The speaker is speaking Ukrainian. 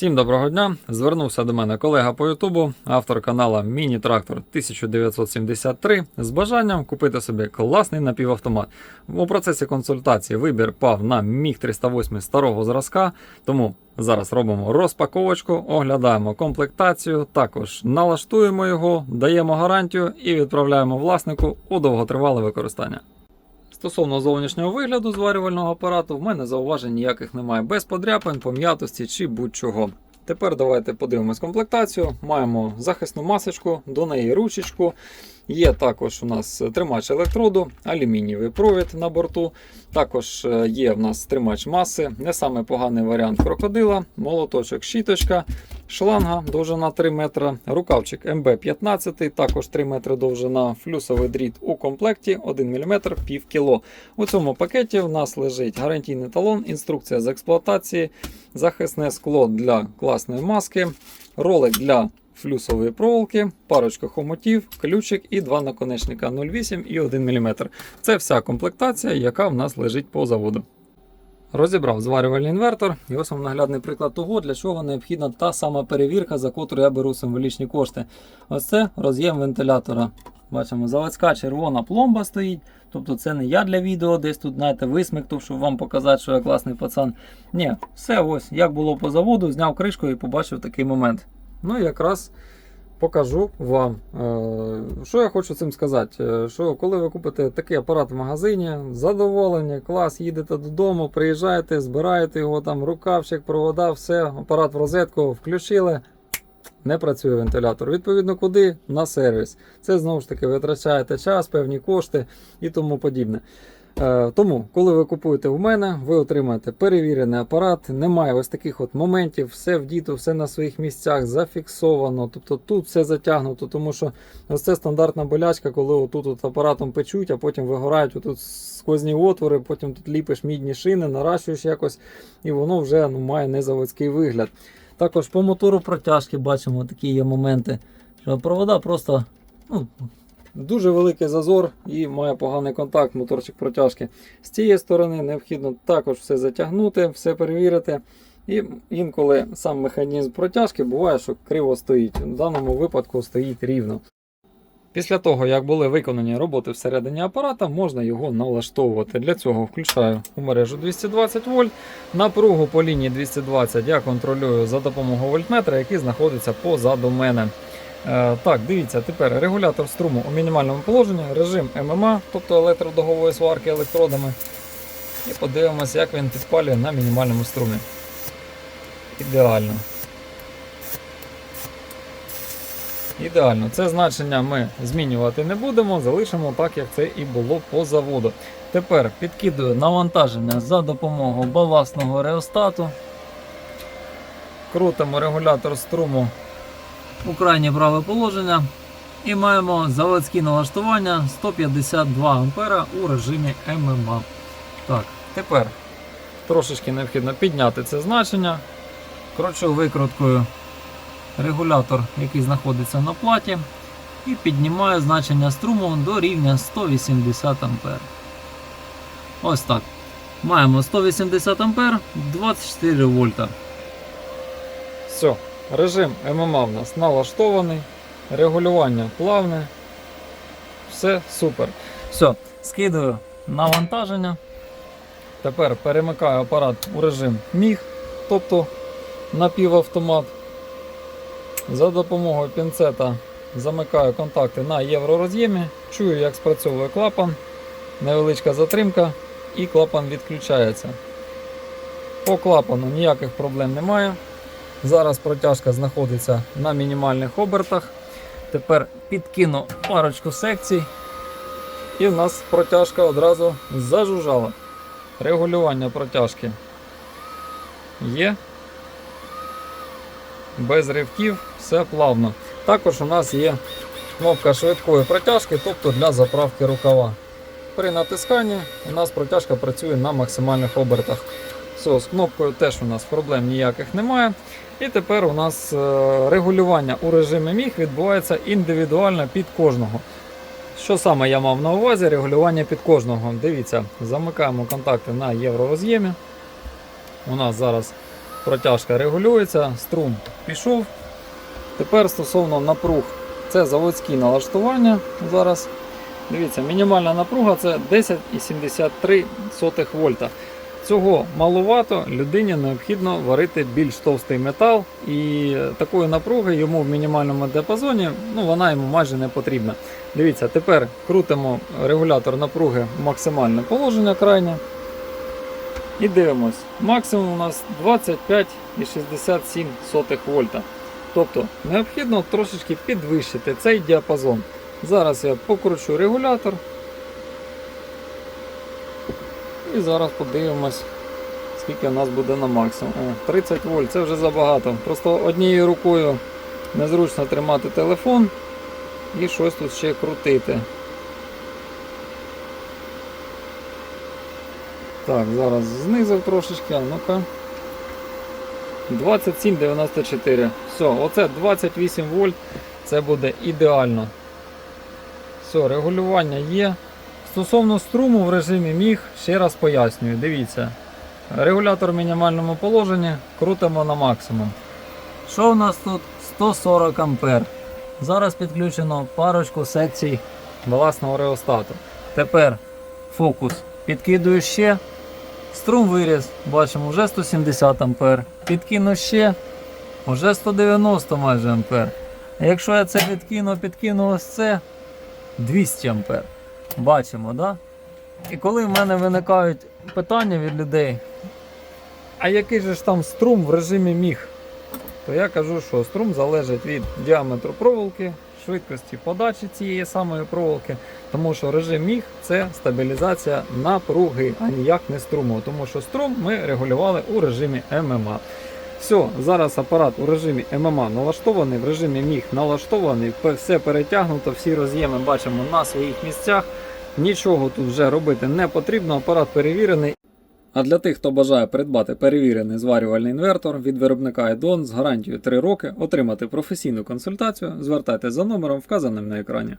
Всім доброго дня! Звернувся до мене колега по Ютубу, автор канала Міні-Трактор 1973 з бажанням купити собі класний напівавтомат. У процесі консультації вибір пав на Міг 308 старого зразка, тому зараз робимо розпаковочку, оглядаємо комплектацію, також налаштуємо його, даємо гарантію і відправляємо власнику у довготривале використання. Стосовно зовнішнього вигляду зварювального апарату, в мене зауважень ніяких немає, без подряпин, пом'ятості чи будь-чого. Тепер давайте подивимось комплектацію. Маємо захисну масочку, до неї ручечку. Є також у нас тримач електроду, алюмінієвий провід на борту. Також е, є в нас тримач маси, не саме поганий варіант крокодила, молоточок, щіточка, шланга довжина 3 метра, рукавчик МБ15, також 3 метри довжина, флюсовий дріт у комплекті 1 мм пів кіло. У цьому пакеті в нас лежить гарантійний талон, інструкція з експлуатації, захисне скло для класної маски, ролик для флюсової проволоки, парочка хомутів, ключик і два наконечника 0,8 і 1 мм. Це вся комплектація, яка в нас лежить по заводу. Розібрав зварювальний інвертор, і ось вам наглядний приклад того, для чого необхідна та сама перевірка, за котру я беру символічні кошти. Ось це роз'єм вентилятора. Бачимо, заводська червона пломба стоїть. Тобто це не я для відео, десь тут, знаєте, висмиктав, щоб вам показати, що я класний пацан. Ні, все ось, як було по заводу, зняв кришку і побачив такий момент. Ну і якраз покажу вам, е, що я хочу цим сказати. Е, Що коли ви купите такий апарат в магазині, задоволені, клас, їдете додому, приїжджаєте, збираєте його там, рукавчик, провода, все, апарат в розетку включили. Не працює вентилятор. Відповідно, куди? На сервіс. Це знову ж таки витрачаєте час, певні кошти і тому подібне. Е, Тому, коли ви купуєте в мене, ви отримаєте перевірений апарат. Немає ось таких от моментів, все вдіто, все на своїх місцях зафіксовано. Тобто тут все затягнуто, тому що ось це стандартна болячка, коли отут от апаратом печуть, а потім вигорають отут сквозні отвори, потім тут ліпиш мідні шини, наращуєш якось, і воно вже ну, має незаводський вигляд. Також по мотору протяжки бачимо такі є моменти, що провода просто ну, дуже великий зазор і має поганий контакт моторчик протяжки. З цієї сторони необхідно також все затягнути, все перевірити. І інколи сам механізм протяжки буває, що криво стоїть. В даному випадку стоїть рівно. Після того, як були виконані роботи всередині апарата, можна його налаштовувати. Для цього включаю у мережу 220 вольт. Напругу по лінії 220 я контролюю за допомогою вольтметра, який знаходиться позаду мене. Е, так, дивіться, тепер регулятор струму у мінімальному положенні, режим ММА, тобто електродогової сварки електродами. І подивимося, як він підпалює на мінімальному струмі. Ідеально. Ідеально. Це значення ми змінювати не будемо, залишимо так, як це і було по заводу. Тепер підкидую навантаження за допомогою балансного реостату. Крутимо регулятор струму у крайнє праве положення. І маємо заводські налаштування 152 А у режимі ММА. Так, тепер трошечки необхідно підняти це значення. Кручу викруткою регулятор, який знаходиться на платі, і піднімаю значення струму до рівня 180 А. Ось так. Маємо 180 А 24 вольта. Все, режим ММА в нас налаштований, регулювання плавне. Все супер. Все, скидаю навантаження. Тепер перемикаю апарат у режим міг, тобто напівавтомат. За допомогою пінцета замикаю контакти на євророз'ємі, чую, як спрацьовує клапан, невеличка затримка і клапан відключається. По клапану ніяких проблем немає. Зараз протяжка знаходиться на мінімальних обертах. Тепер підкину парочку секцій, і в нас протяжка одразу зажужжала. Регулювання протяжки є без ривків, все плавно. Також у нас є кнопка швидкої протяжки, тобто для заправки рукава. При натисканні у нас протяжка працює на максимальних обертах. Все, з кнопкою теж у нас проблем ніяких немає. І тепер у нас е, регулювання у режимі міг відбувається індивідуально під кожного. Що саме я мав на увазі? Регулювання під кожного. Дивіться, замикаємо контакти на євророз'ємі. У нас зараз протяжка регулюється, струм пішов. Тепер стосовно напруг, це заводські налаштування. Зараз дивіться, мінімальна напруга це 10,73 вольта. Цього маловато, людині необхідно варити більш товстий метал, і такої напруги йому в мінімальному діапазоні ну, вона йому майже не потрібна. Дивіться, тепер крутимо регулятор напруги в максимальне положення крайнє. І дивимось. Максимум у нас 25,67 вольта. Тобто необхідно трошечки підвищити цей діапазон. Зараз я покручу регулятор. І зараз подивимось, скільки у нас буде на максимум. 30 вольт, це вже забагато. Просто однією рукою незручно тримати телефон і щось тут ще крутити. Так, зараз знизив трошечки, а ну-ка. 27,94. Все, оце 28 вольт. Це буде ідеально. Все, регулювання є. Стосовно струму в режимі міг, ще раз пояснюю. Дивіться. Регулятор в мінімальному положенні крутимо на максимум. Що у нас тут? 140 ампер. Зараз підключено парочку секцій власного реостату. Тепер фокус. Підкидую ще. Струм виріс, бачимо, вже 170 ампер. Підкину ще, вже 190 майже. А якщо я це підкину, підкину ось це 200 ампер. Бачимо, да? І коли в мене виникають питання від людей, а який же ж там струм в режимі міг? То я кажу, що струм залежить від діаметру проволоки, швидкості подачі цієї самої проволоки, тому що режим міг це стабілізація напруги, а ніяк не струму, тому що струм ми регулювали у режимі ММА. Все, зараз апарат у режимі ММА налаштований, в режимі міг налаштований, все перетягнуто, всі роз'єми бачимо на своїх місцях. Нічого тут вже робити не потрібно, апарат перевірений. А для тих, хто бажає придбати перевірений зварювальний інвертор від виробника Edon з гарантією 3 роки, отримати професійну консультацію, звертайтеся за номером, вказаним на екрані.